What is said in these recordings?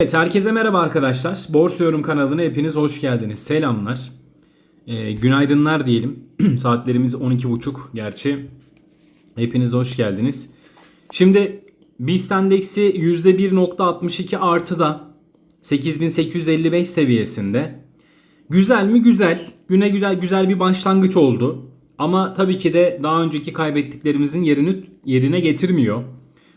Evet, herkese merhaba arkadaşlar. Borsa Yorum kanalına hepiniz hoş geldiniz. Selamlar. Ee, günaydınlar diyelim. Saatlerimiz 12.30 gerçi. Hepiniz hoş geldiniz. Şimdi BIST endeksi %1.62 artıda 8855 seviyesinde. Güzel mi? Güzel. Güne güzel güzel bir başlangıç oldu. Ama tabii ki de daha önceki kaybettiklerimizin yerini yerine getirmiyor.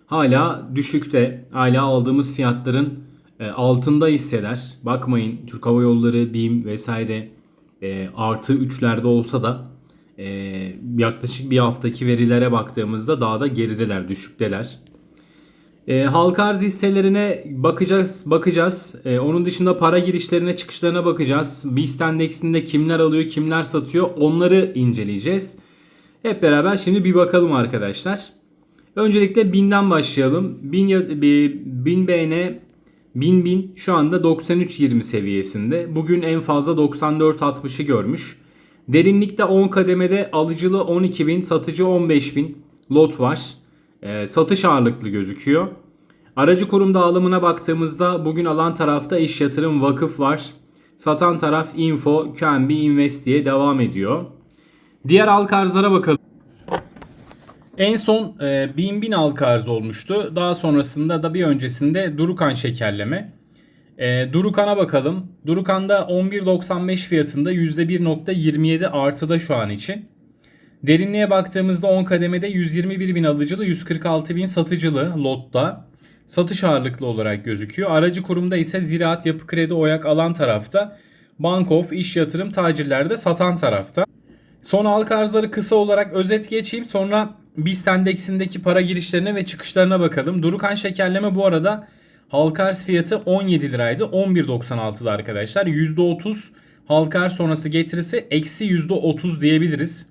Hala düşükte, hala aldığımız fiyatların e, altında hisseler. Bakmayın Türk Hava Yolları, BİM vesaire e, artı 3'lerde olsa da e, yaklaşık bir haftaki verilere baktığımızda daha da gerideler, düşükteler. E, halka arz hisselerine bakacağız. bakacağız. E, onun dışında para girişlerine çıkışlarına bakacağız. BIST endeksinde kimler alıyor kimler satıyor onları inceleyeceğiz. Hep beraber şimdi bir bakalım arkadaşlar. Öncelikle BİN'den başlayalım. BİN, ya- bir- BİN BN 1000 bin şu anda 93.20 seviyesinde. Bugün en fazla 94.60'ı görmüş. Derinlikte 10 kademede alıcılı 12.000, satıcı 15.000 lot var. Ee, satış ağırlıklı gözüküyor. Aracı kurum dağılımına baktığımızda bugün alan tarafta iş yatırım vakıf var. Satan taraf info, QNB invest diye devam ediyor. Diğer halka arzlara bakalım. En son e, 1000 bin halka arz olmuştu. Daha sonrasında da bir öncesinde Durukan şekerleme. E, Durukan'a bakalım. Durukan'da 11.95 fiyatında %1.27 artıda şu an için. Derinliğe baktığımızda 10 kademede 121 bin alıcılı 146 bin satıcılı lotta. Satış ağırlıklı olarak gözüküyor. Aracı kurumda ise Ziraat Yapı Kredi Oyak alan tarafta. Bankof, iş yatırım tacirlerde satan tarafta. Son halka arzları kısa olarak özet geçeyim. Sonra BIST endeksindeki para girişlerine ve çıkışlarına bakalım. Durukan şekerleme bu arada halka fiyatı 17 liraydı. 11.96'da arkadaşlar. %30 halka sonrası getirisi eksi %30 diyebiliriz.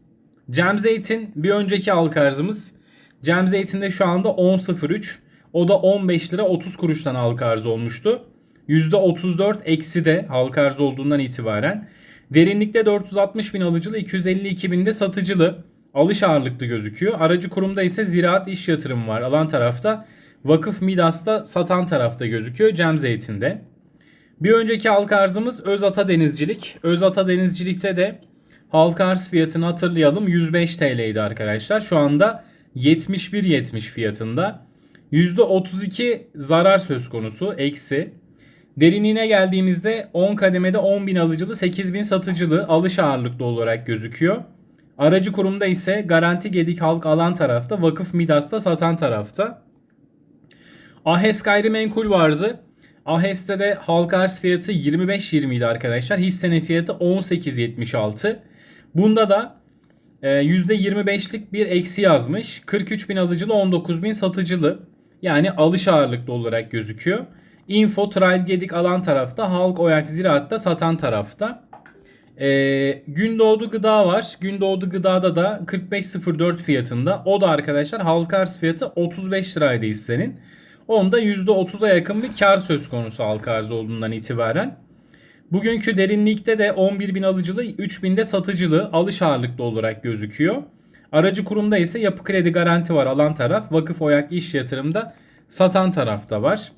Cem Zeytin bir önceki halka arzımız. Cem Zeytin'de şu anda 10.03. O da 15 lira 30 kuruştan halka olmuştu. %34 eksi de halka olduğundan itibaren. Derinlikte 460 bin alıcılı 252 bin de satıcılı. Alış ağırlıklı gözüküyor. Aracı kurumda ise ziraat iş yatırımı var. Alan tarafta Vakıf Midas'ta satan tarafta gözüküyor. Cem Zeytin'de. Bir önceki halka arzımız Özata Denizcilik. Özata Denizcilik'te de halka arz fiyatını hatırlayalım 105 TL'ydi arkadaşlar. Şu anda 71.70 fiyatında. %32 zarar söz konusu eksi. Derinliğine geldiğimizde 10 kademede 10.000 alıcılı 8.000 satıcılı alış ağırlıklı olarak gözüküyor. Aracı kurumda ise Garanti Gedik Halk alan tarafta, Vakıf Midas'ta satan tarafta. Ahes gayrimenkul vardı. Ahes'te de halka arz fiyatı 25.20 idi arkadaşlar. Hissenin fiyatı 18.76. Bunda da e, %25'lik bir eksi yazmış. 43.000 alıcılı 19.000 satıcılı. Yani alış ağırlıklı olarak gözüküyor. Info Tribe Gedik alan tarafta. Halk Oyak Ziraat'ta satan tarafta. Ee, Gündoğdu Gıda var. Gündoğdu Gıda'da da 45.04 fiyatında. O da arkadaşlar halka arz fiyatı 35 liraydı hissenin. Onda %30'a yakın bir kar söz konusu halka arz olduğundan itibaren. Bugünkü derinlikte de 11.000 alıcılı 3.000 de satıcılı alış ağırlıklı olarak gözüküyor. Aracı kurumda ise yapı kredi garanti var alan taraf. Vakıf Oyak iş yatırımda satan tarafta var.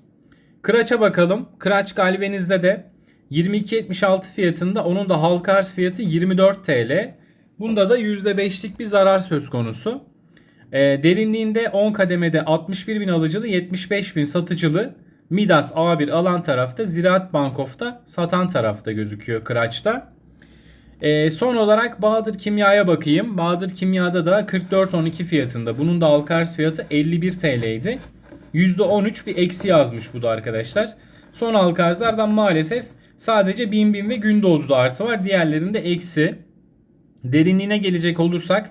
Kıraç'a bakalım. Kıraç galbenizde de 22.76 fiyatında onun da halka arz fiyatı 24 TL. Bunda da %5'lik bir zarar söz konusu. E, derinliğinde 10 kademede 61 bin alıcılı 75 bin satıcılı Midas A1 alan tarafta Ziraat Bankof'ta satan tarafta gözüküyor Kıraç'ta. E, son olarak Bahadır Kimya'ya bakayım. Bahadır Kimya'da da 44.12 fiyatında. Bunun da halka arz fiyatı 51 TL'ydi. %13 bir eksi yazmış bu da arkadaşlar. Son halka arzlardan maalesef sadece 1000 bin ve Gündoğdu'da artı var. Diğerlerinde eksi. Derinliğine gelecek olursak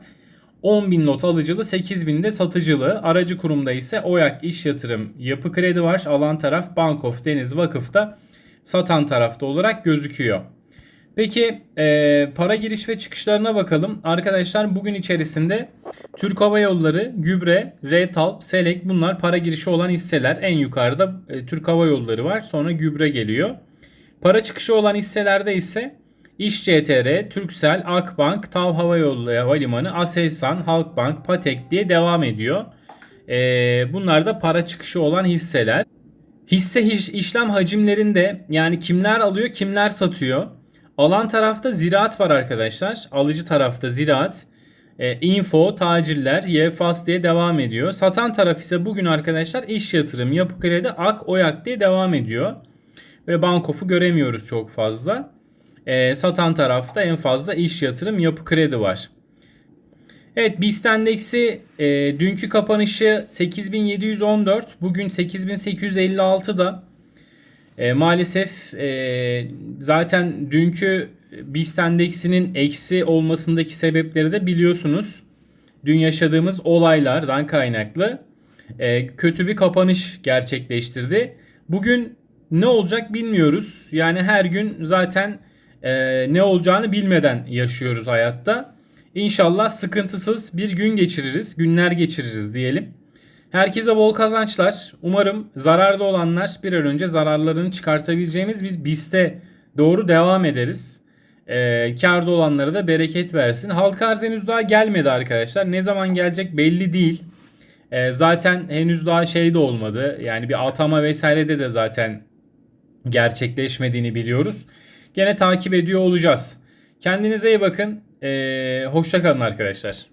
10.000 not alıcılı 8.000 de satıcılı. Aracı kurumda ise Oyak İş Yatırım Yapı Kredi var. Alan taraf Bankof Deniz Vakıf'ta satan tarafta olarak gözüküyor. Peki e, para giriş ve çıkışlarına bakalım. Arkadaşlar bugün içerisinde Türk Hava Yolları, Gübre, Retalp, Selek bunlar para girişi olan hisseler. En yukarıda e, Türk Hava Yolları var. Sonra Gübre geliyor. Para çıkışı olan hisselerde ise İş CTR, Türksel, Akbank, TAV Hava Yolları Havalimanı, Aselsan, Halkbank, Patek diye devam ediyor. Ee, bunlar da para çıkışı olan hisseler. Hisse iş- işlem hacimlerinde yani kimler alıyor kimler satıyor. Alan tarafta ziraat var arkadaşlar. Alıcı tarafta ziraat. E, info, tacirler, YFAS diye devam ediyor. Satan taraf ise bugün arkadaşlar iş yatırım, yapı kredi, ak, oyak diye devam ediyor. Ve bankofu göremiyoruz çok fazla. E, satan tarafta en fazla iş yatırım, yapı kredi var. Evet BIST endeksi e, dünkü kapanışı 8714 bugün 8856'da e, maalesef e, zaten dünkü BIST endeksinin eksi olmasındaki sebepleri de biliyorsunuz. Dün yaşadığımız olaylardan kaynaklı e, kötü bir kapanış gerçekleştirdi. Bugün ne olacak bilmiyoruz. Yani her gün zaten e, ne olacağını bilmeden yaşıyoruz hayatta. İnşallah sıkıntısız bir gün geçiririz, günler geçiririz diyelim. Herkese bol kazançlar. Umarım zararda olanlar bir an önce zararlarını çıkartabileceğimiz bir BIST'e doğru devam ederiz. Ee, karda olanlara da bereket versin. Halka arz henüz daha gelmedi arkadaşlar. Ne zaman gelecek belli değil. Ee, zaten henüz daha şey de olmadı. Yani bir atama vesairede de zaten gerçekleşmediğini biliyoruz. Gene takip ediyor olacağız. Kendinize iyi bakın. Ee, hoşça kalın arkadaşlar.